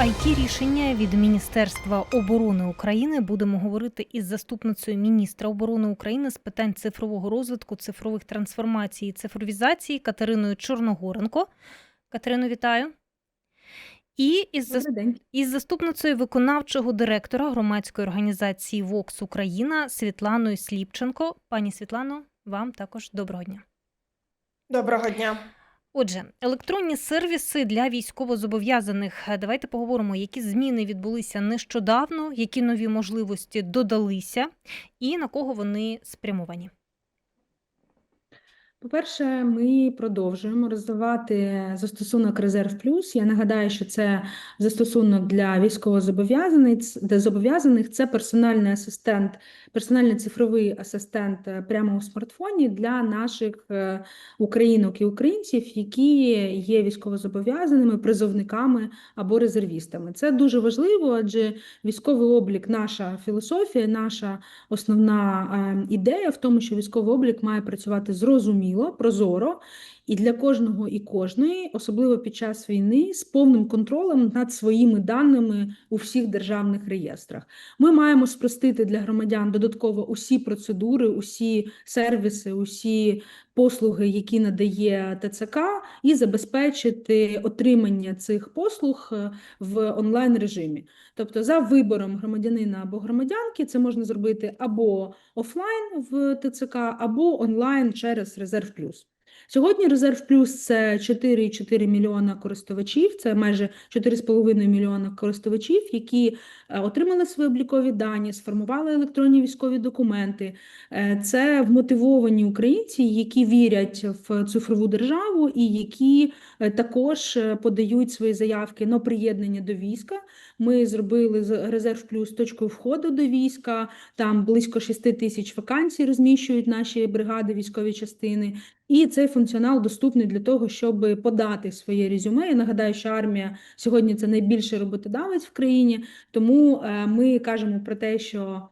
it рішення від Міністерства оборони України будемо говорити із заступницею міністра оборони України з питань цифрового розвитку, цифрових трансформацій і цифровізації Катериною Чорногоренко. Катерину, вітаю. І із, із заступницею виконавчого директора громадської організації Vox Україна Світланою Сліпченко. Пані Світлано, вам також доброго дня. Доброго дня. Отже, електронні сервіси для військовозобов'язаних. Давайте поговоримо, які зміни відбулися нещодавно, які нові можливості додалися, і на кого вони спрямовані. По-перше, ми продовжуємо розвивати застосунок Резерв Плюс. Я нагадаю, що це застосунок для військовозобов'язаних, зобов'язаних це персональний асистент, персональний цифровий асистент е, прямо у смартфоні для наших е, українок і українців, які є військовозобов'язаними, призовниками або резервістами. Це дуже важливо, адже військовий облік, наша філософія, наша основна е, ідея в тому, що військовий облік має працювати зрозуміло, прозоро і для кожного і кожної, особливо під час війни, з повним контролем над своїми даними у всіх державних реєстрах. Ми маємо спростити для громадян додатково усі процедури, усі сервіси, усі послуги, які надає ТЦК, і забезпечити отримання цих послуг е, в онлайн режимі. Тобто, за вибором громадянина або громадянки, це можна зробити або офлайн в ТЦК, або онлайн через Резерв Плюс. Сьогодні Резерв Плюс це 4,4 мільйона користувачів, це майже 4,5 мільйона користувачів, які е, отримали свої облікові дані, сформували електронні військові документи. Е, Це вмотивовані українці, які вірять в цифрову державу і які е, також подають свої заявки на приєднання до війська. Ми зробили з Резерв Плюс точкою входу до війська. Там близько 6 тисяч вакансій розміщують наші бригади, військові частини. І цей функціонал доступний для того, щоб подати своє резюме. Я нагадаю, що армія сьогодні це найбільший роботодавець в країні, тому е, ми кажемо про те, що.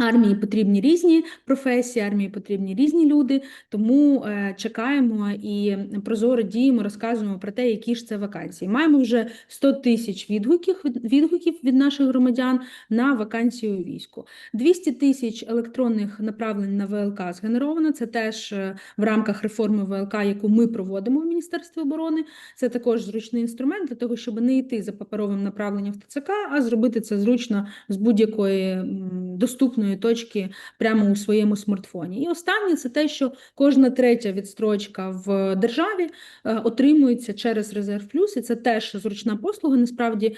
Армії потрібні різні професії, армії потрібні різні люди, тому е, чекаємо і прозоро діємо, розказуємо про те, які ж це вакансії. Маємо вже 100 тисяч відгуків, відгуків від наших громадян на вакансію у війську. 200 тисяч електронних направлень на ВЛК згенеровано. Це теж е, в рамках реформи ВЛК, яку ми проводимо в Міністерстві оборони. Це також зручний інструмент для того, щоб не йти за паперовим направленням в ТЦК, а зробити це зручно з будь-якої м, доступної точки прямо у своєму смартфоні. І останнє це те, що кожна третя відстрочка в державі е, отримується через Резерв Плюс, і це теж зручна послуга, насправді,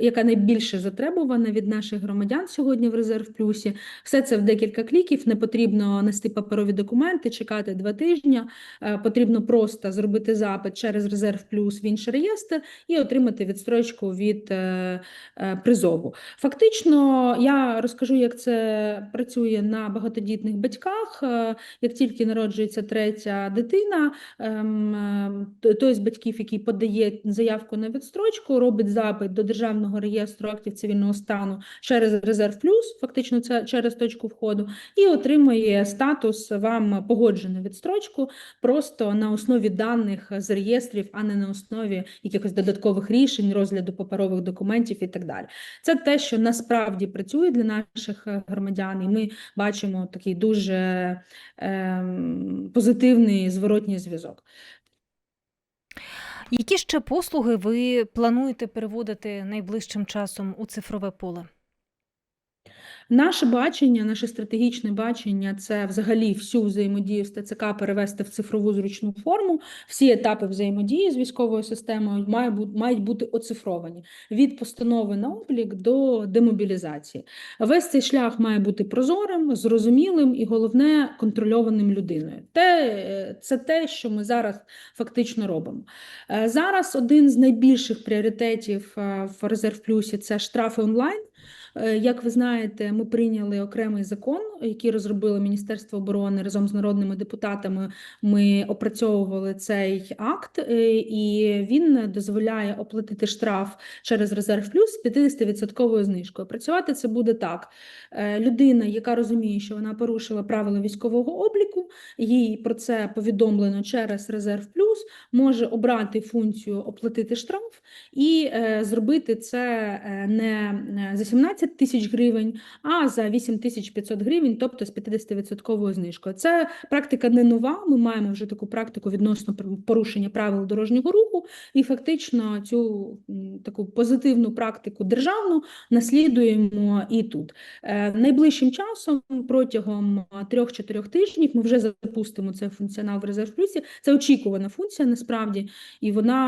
яка найбільше затребувана від наших громадян сьогодні в Резерв Плюсі. Все це в декілька кліків. Не потрібно нести паперові документи, чекати два тижні. Е, Потрібно просто зробити запит через Резерв Плюс в інший реєстр і отримати відстрочку від е, призову. Фактично, я розкажу, як це працює на багатодітних батьках. Е, Як тільки народжується третя дитина, ем, то- той з батьків, який подає заявку на відстрочку, робить запит до Державного реєстру актів цивільного стану через Резерв Плюс, фактично це через точку входу, і отримує статус вам погоджену відстрочку просто на основі даних з реєстрів, а не на основі якихось додаткових рішень, розгляду паперових документів і так далі. Це те, що насправді працює для наших е, громадян, і ми бачимо такий дуже е, позитивний зворотній зв'язок. Які ще послуги ви плануєте переводити найближчим часом у цифрове поле? Наше бачення, наше стратегічне бачення це взагалі всю взаємодію з ТЦК перевести в цифрову зручну форму. Всі етапи взаємодії з військовою системою мають бути оцифровані від постанови на облік до демобілізації. Весь цей шлях має бути прозорим, зрозумілим і головне контрольованим людиною. Те, це те, що ми зараз фактично робимо. Е, Зараз один з найбільших пріоритетів е, в Резерв Плюсі це штрафи онлайн. Е, Як ви знаєте, ми прийняли окремий закон, який розробило Міністерство оборони разом з народними депутатами. Ми опрацьовували цей акт, е, і він дозволяє оплатити штраф через резерв плюс з 50% знижкою. Працювати це буде так: Е, людина, яка розуміє, що вона порушила правила військового обліку, їй про це повідомлено через резерв плюс, може обрати функцію оплатити штраф і зробити це не за 17 тисяч гривень, а за 8 тисяч 500 гривень, тобто з 50% знижкою. Це практика не нова. Ми маємо вже таку практику відносно порушення правил дорожнього руху, і фактично цю таку позитивну практику державну наслідуємо і тут. Е, Найближчим часом, протягом 3-4 тижнів, ми вже запустимо цей функціонал в резерв плюсі. Це очікувана функція насправді, і вона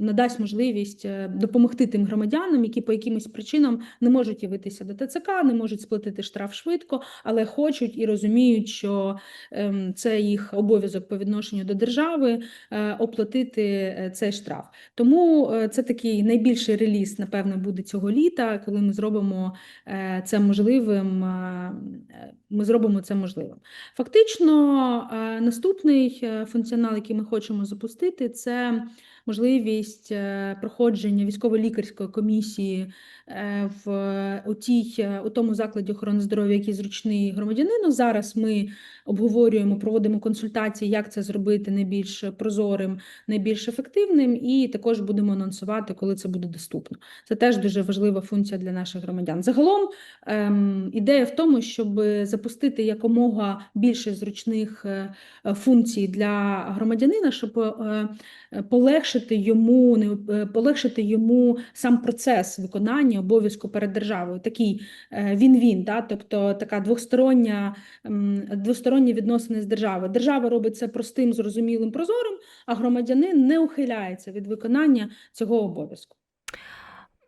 надасть можливість е, допомогти тим громадянам, які по якимось причинам не можуть явитися до ТЦК, не можуть сплатити штраф швидко, але хочуть і розуміють, що ем, це їх обов'язок по відношенню до держави е, оплатити е, цей штраф. Тому е, це такий найбільший реліз, напевно, буде цього літа, коли ми зробимо це можливим. Ми зробимо це можливим. Фактично, наступний функціонал, який ми хочемо запустити, це можливість е, проходження військово-лікарської комісії е, в у тій е, у тому закладі охорони здоров'я, який зручний громадянину. Зараз ми обговорюємо, проводимо консультації, як це зробити найбільш прозорим, найбільш ефективним, і також будемо анонсувати, коли це буде доступно. Це теж дуже важлива функція для наших громадян. Загалом ем, ідея в тому, щоб запустити якомога більше зручних функцій для громадянина, щоб е, полегшити йому, е, полегшити йому сам процес виконання обов'язку перед державою. Такий е, він-він, да? тобто така двостороння, двосторонні відносини з державою. Держава робить це простим, зрозумілим, прозорим, а громадянин не ухиляється від виконання цього обов'язку.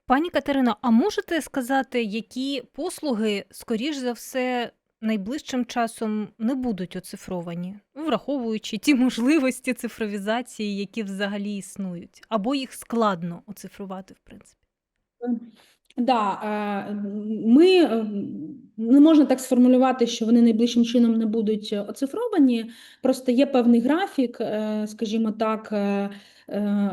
Пані Катерино, а можете сказати, які послуги, скоріш за все, найближчим часом не будуть оцифровані, враховуючи ті можливості цифровізації, які взагалі існують, або їх складно оцифрувати, в принципі? Да, е, ми е, не можна так сформулювати, що вони найближчим чином не будуть оцифровані. Просто є певний графік, е, скажімо так,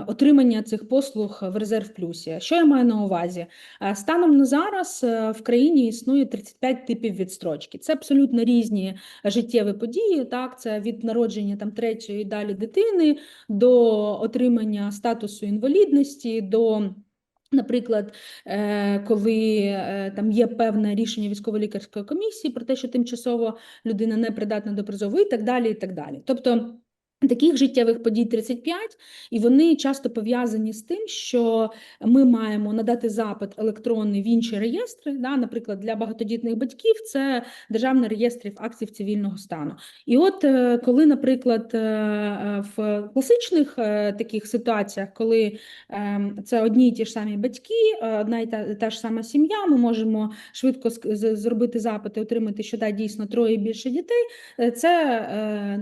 отримання цих послуг в резерв плюсі. Що я маю на увазі? Станом на зараз в країні існує 35 типів відстрочки. Це абсолютно різні життєві події. Так, це від народження там третьої і далі дитини до отримання статусу інвалідності. до Наприклад, е, коли е, там є певне рішення військово-лікарської комісії про те, що тимчасово людина не придатна до призову, і так далі. і так далі. Тобто таких життєвих подій 35, і вони часто пов'язані з тим, що ми маємо надати запит електронний в інші реєстри. Да? Наприклад, для багатодітних батьків це Державний реєстр актів цивільного стану. І от е, коли, наприклад, е, е, в класичних таких ситуаціях, коли Ем, Це одні й ті ж самі батьки, одна й та, та ж сама сім'я. Ми можемо швидко зробити запит і отримати, що да, дійсно троє і більше дітей. Це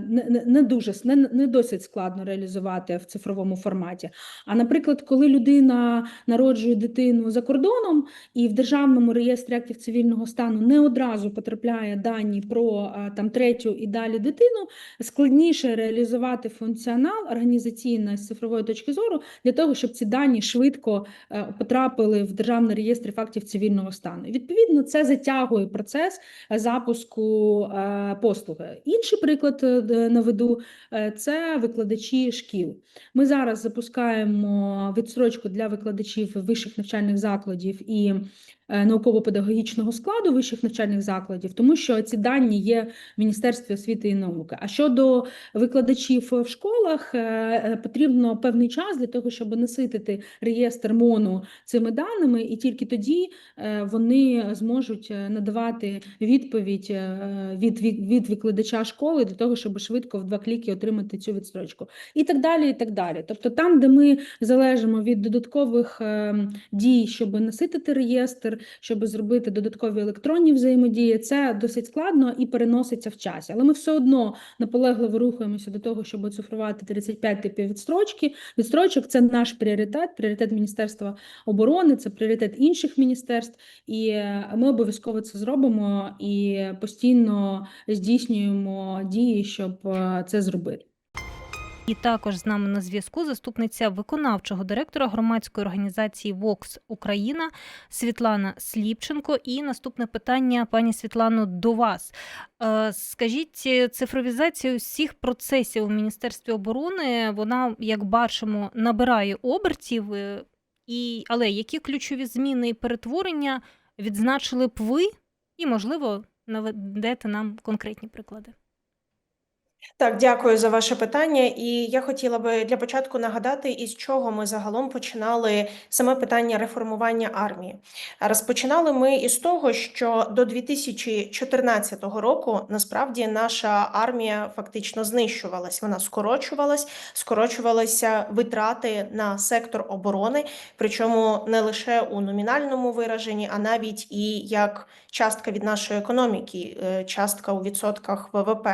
не- не дуже не, не досить складно реалізувати в цифровому форматі. А наприклад, коли людина народжує дитину за кордоном і в державному реєстрі актів цивільного стану не одразу потрапляє дані про там третю і далі дитину, складніше реалізувати функціонал організаційно з цифрової точки зору для того, щоб ці дані швидко е, потрапили в державний реєстр фактів цивільного стану. І, Відповідно, це затягує процес запуску е, послуги. Інший приклад е, наведу це викладачі шкіл. Ми зараз запускаємо відстрочку для викладачів вищих навчальних закладів і науково-педагогічного складу вищих навчальних закладів, тому що ці дані є в Міністерстві освіти і науки. А щодо викладачів в школах, е, е, потрібно певний час для того, щоб наситити реєстр МОНу цими даними, і тільки тоді е, вони зможуть е, надавати відповідь е, від, від, від викладача школи для того, щоб швидко в два кліки отримати цю відстрочку. І так далі, і так далі. Тобто там, де ми залежимо від додаткових е, дій, щоб наситити реєстр, щоб зробити додаткові електронні взаємодії. Це досить складно і переноситься в часі. Але ми все одно наполегливо рухаємося до того, щоб оцифрувати 35 типів відстрочки. Відстрочок це наш пріоритет, пріоритет Міністерства оборони, це пріоритет інших міністерств, і е, ми обов'язково це зробимо і постійно здійснюємо дії, щоб е, це зробити. І також з нами на зв'язку заступниця виконавчого директора громадської організації Vox Україна Світлана Сліпченко. І наступне питання, пані Світлано, до вас. Е, Скажіть, цифровізація всіх процесів у Міністерстві оборони, вона, як бачимо, набирає обертів. е, І, але які ключові зміни і перетворення відзначили б ви, і, можливо, наведете нам конкретні приклади? Так, дякую за ваше питання. І я хотіла би для початку нагадати, із чого ми загалом починали саме питання реформування армії. Розпочинали ми із того, що до 2014 року насправді наша армія фактично знищувалась. Вона скорочувалась, скорочувалися витрати на сектор оборони, причому не лише у номінальному вираженні, а навіть і як частка від нашої економіки, е, частка у відсотках ВВП.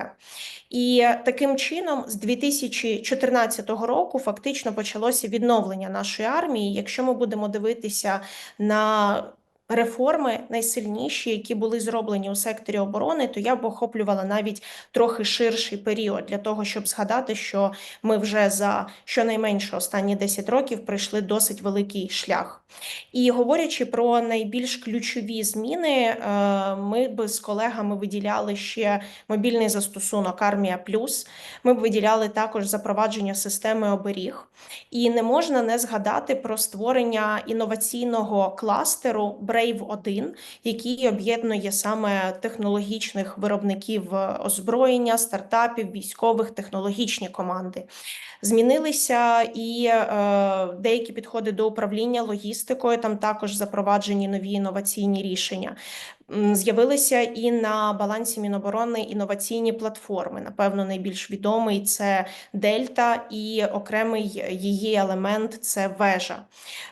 І таким чином, з 2014 року, фактично почалося відновлення нашої армії. Якщо ми будемо дивитися на реформи найсильніші, які були зроблені у секторі оборони, то я б охоплювала навіть трохи ширший період для того, щоб згадати, що ми вже за щонайменше останні 10 років пройшли досить великий шлях. І говорячи про найбільш ключові зміни, е, ми б з колегами виділяли ще мобільний застосунок Армія Плюс. Ми б виділяли також запровадження системи оберіг. І не можна не згадати про створення інноваційного кластеру Brave 1 який об'єднує саме технологічних виробників озброєння, стартапів, військових, технологічні команди. Змінилися і е, деякі підходи до управління логістикою. Там також запроваджені нові інноваційні рішення. З'явилися і на балансі Міноборони інноваційні платформи. Напевно, найбільш відомий це Дельта, і окремий її елемент це вежа.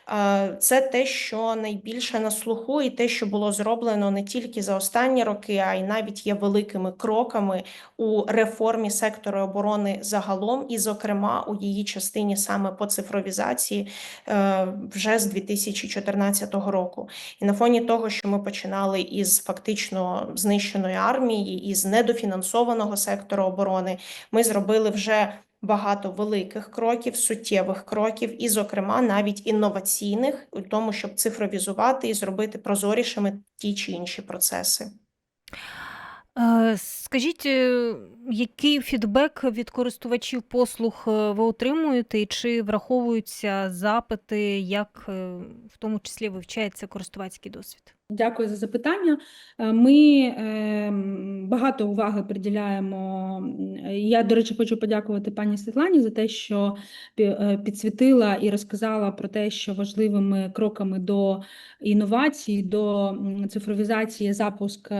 Е, Це те, що найбільше на слуху, і те, що було зроблено не тільки за останні роки, а й навіть є великими кроками у реформі сектору оборони загалом, і, зокрема, у її частині саме по цифровізації е, вже з 2014 року. І на фоні того, що ми починали із фактично знищеної армії, із недофінансованого сектору оборони, ми зробили вже багато великих кроків, суттєвих кроків, і, зокрема, навіть інноваційних у тому, щоб цифровізувати і зробити прозорішими ті чи інші процеси. Е, Скажіть, е, який фідбек від користувачів послуг е, ви отримуєте, і чи враховуються запити, як е, в тому числі вивчається користувацький досвід? Дякую за запитання. Е, Ми ем, багато уваги приділяємо. Я, до речі, хочу подякувати пані Світлані за те, що підсвітила і розказала про те, що важливими кроками до інновацій, до цифровізації запуск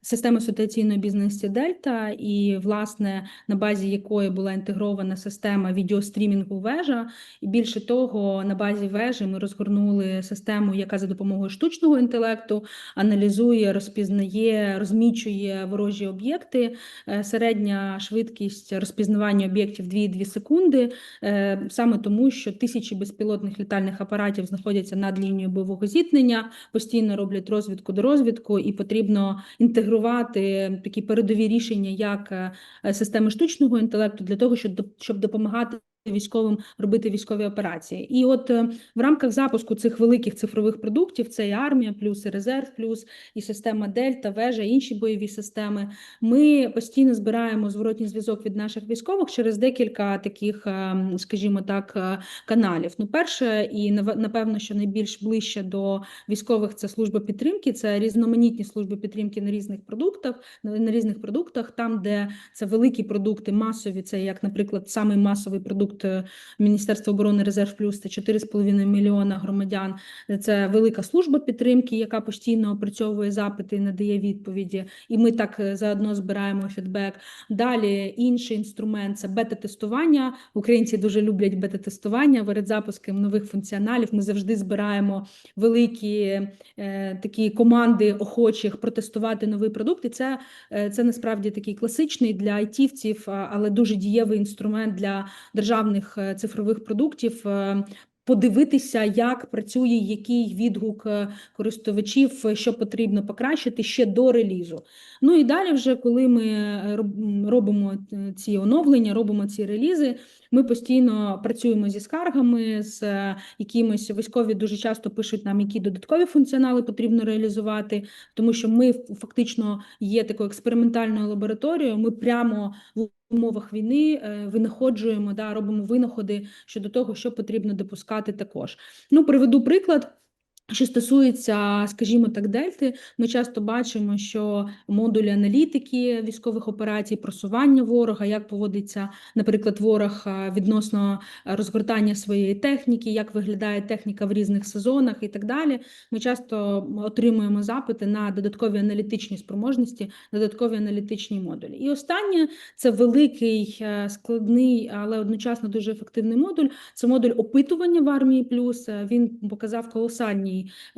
системи ситуаційної бізнесу Дельта, і, власне, на базі якої була інтегрована система відеострімінгу вежа. І більше того, на базі вежі ми розгорнули систему, яка за допомогою штучного інтелекту аналізує, розпізнає, розмічує ворожі об'єкти. Е, Середня швидкість розпізнавання об'єктів 2,2 секунди, е, саме тому, що тисячі безпілотних літальних апаратів знаходяться над лінією бойового зіткнення, постійно роблять розвідку до розвідку, і потрібно інтегрувати такі передові рішення, як е, системи штучного інтелекту, для того, щоб щоб допомагати. Військовим робити військові операції, і от е, в рамках запуску цих великих цифрових продуктів це і армія, плюс і резерв, плюс і система Дельта, вежа, інші бойові системи. Ми постійно збираємо зворотній зв'язок від наших військових через декілька таких, е, скажімо так, е, каналів. Ну, перше, і напевно, що найбільш ближче до військових це служба підтримки, це різноманітні служби підтримки на різних продуктах, на різних продуктах, там, де це великі продукти, масові, це як, наприклад, самий масовий продукт продукт е, Міністерства оборони Резерв Плюс. Це 4,5 мільйона громадян. Це велика служба підтримки, яка постійно опрацьовує запити і надає відповіді. І ми так е, заодно збираємо фідбек. Далі інший інструмент це бета-тестування. Українці дуже люблять бета-тестування. Перед запуском нових функціоналів ми завжди збираємо великі е, такі команди охочих протестувати новий продукт. І це, е, це насправді такий класичний для айтівців, але дуже дієвий інструмент для державних е, цифрових продуктів. е, Подивитися, як працює, який відгук е, користувачів, що потрібно покращити ще до релізу. Ну і далі, вже коли ми робимо ці оновлення, робимо ці релізи, ми постійно працюємо зі скаргами, з якимись військові дуже часто пишуть нам, які додаткові функціонали потрібно реалізувати, тому що ми фактично є такою експериментальною лабораторією. Ми прямо в умовах війни е, винаходжуємо, да, робимо винаходи щодо того, що потрібно допускати також. Ну, приведу приклад. Що стосується, скажімо так, дельти, ми часто бачимо, що модулі аналітики військових операцій, просування ворога, як поводиться, наприклад, ворог е, відносно розгортання своєї техніки, як виглядає техніка в різних сезонах і так далі. Ми часто отримуємо запити на додаткові аналітичні спроможності, додаткові аналітичні модулі. І останнє це великий, е, складний, але одночасно дуже ефективний модуль. Це модуль опитування в армії плюс. Е, Він показав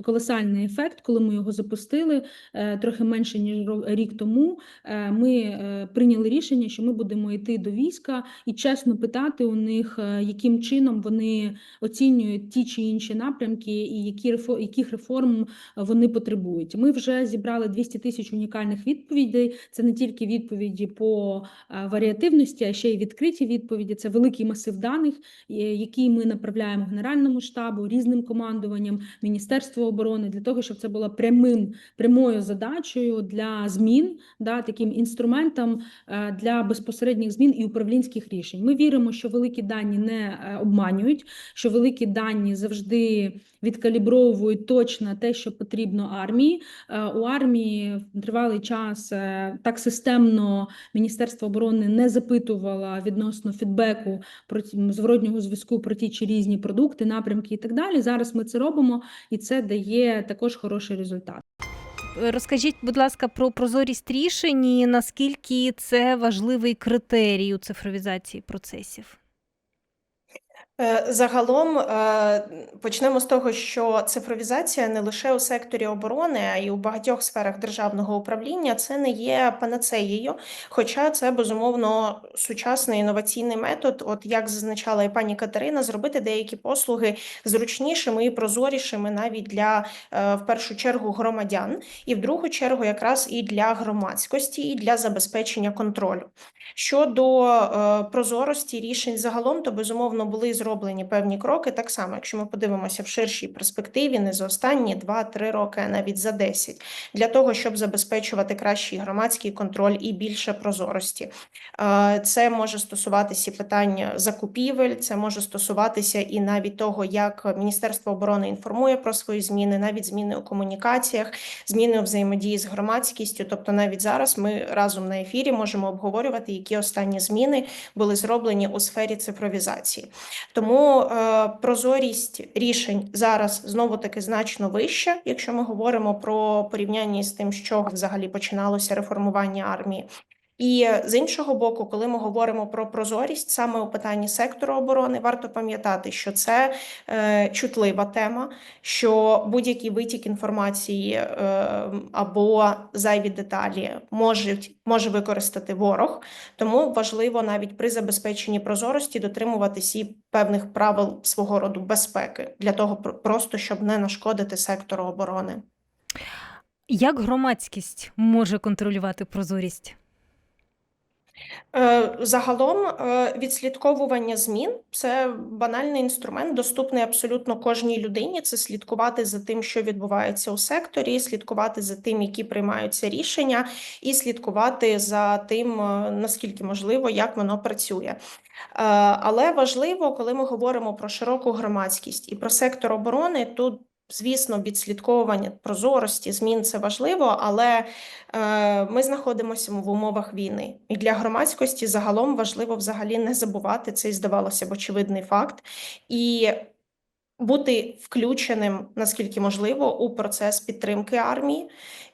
колосальний, колосальний ефект, коли ми його запустили е, трохи менше ніж рік тому. Е, Ми е, прийняли рішення, що ми будемо йти до війська і чесно питати у них, яким чином вони оцінюють ті чи інші напрямки, і які яких реформ вони потребують. Ми вже зібрали 200 тисяч унікальних відповідей. Це не тільки відповіді по варіативності, а ще й відкриті відповіді. Це великий масив даних, який ми направляємо Генеральному штабу, різним командуванням, Міністерству оборони для того, щоб це було прямим прямою задачею для змін, да, таким інструментом е, для безпосередніх змін і управлінських рішень. Ми віримо, що великі дані не е, обманюють, що великі дані завжди відкалібровують точно те, що потрібно армії. Е, У армії тривалий час так системно Міністерство оборони не запитувало відносно фідбеку про зворотнього зв'язку про ті чи різні продукти, напрямки і так далі. Зараз ми це робимо, і це дає також хороший результат. Розкажіть, будь ласка, про прозорість рішень і наскільки це важливий критерій у цифровізації процесів. Е, Загалом е, почнемо з того, що цифровізація не лише у секторі оборони, а й у багатьох сферах державного управління це не є панацеєю, хоча це безумовно сучасний інноваційний метод, от як зазначала і пані Катерина, зробити деякі послуги зручнішими і прозорішими навіть для е, в першу чергу громадян, і в другу чергу якраз і для громадськості, і для забезпечення контролю. Щодо прозорості рішень загалом, то безумовно були зроблені певні кроки. Так само, якщо ми подивимося в ширшій перспективі, не за останні 2-3 роки, а навіть за 10, для того, щоб забезпечувати кращий громадський контроль і більше прозорості. Це може стосуватися і питань закупівель, це може стосуватися і навіть того, як Міністерство оборони інформує про свої зміни, навіть зміни у комунікаціях, зміни у взаємодії з громадськістю. Тобто, навіть зараз ми разом на ефірі можемо обговорювати, які останні зміни були зроблені у сфері цифровізації. Тому е, прозорість рішень зараз знову таки значно вища, якщо ми говоримо про порівняння з тим, що взагалі починалося реформування армії. І з іншого боку, коли ми говоримо про прозорість саме у питанні сектору оборони, варто пам'ятати, що це е, чутлива тема, що будь-який витік інформації е, або зайві деталі можуть може використати ворог. Тому важливо навіть при забезпеченні прозорості дотримуватись і певних правил свого роду безпеки для того, просто щоб не нашкодити сектору оборони. Як громадськість може контролювати прозорість? Е, Загалом е, відслідковування змін це банальний інструмент, доступний абсолютно кожній людині. Це слідкувати за тим, що відбувається у секторі, слідкувати за тим, які приймаються рішення, і слідкувати за тим, е, наскільки можливо, як воно працює. Але важливо, коли ми говоримо про широку громадськість і про сектор оборони, тут Звісно, відслідковування прозорості змін це важливо, але е, ми знаходимося в умовах війни. І для громадськості загалом важливо взагалі не забувати цей, здавалося б, очевидний факт, і бути включеним наскільки можливо у процес підтримки армії.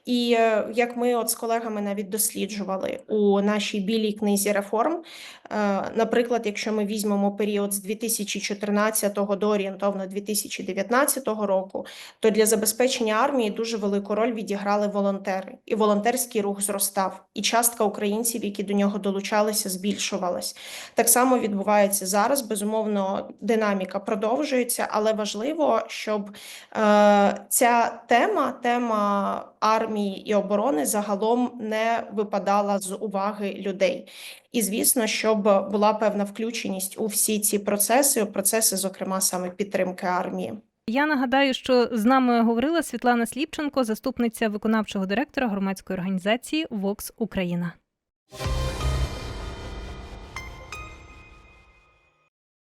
І е, як ми от з колегами навіть досліджували у нашій білій книзі реформ, е, наприклад, якщо ми візьмемо період з 2014 до орієнтовно 2019 року, то для забезпечення армії дуже велику роль відіграли волонтери, і волонтерський рух зростав, і частка українців, які до нього долучалися, збільшувалась. Так само відбувається зараз. Безумовно, динаміка продовжується, але важливо, щоб е, ця тема, тема армії і оборони загалом не випадала з уваги людей. І звісно, щоб була певна включеність у всі ці процеси, процеси, зокрема саме підтримки армії. Я нагадаю, що з нами говорила Світлана Сліпченко, заступниця виконавчого директора громадської організації Вокс Україна.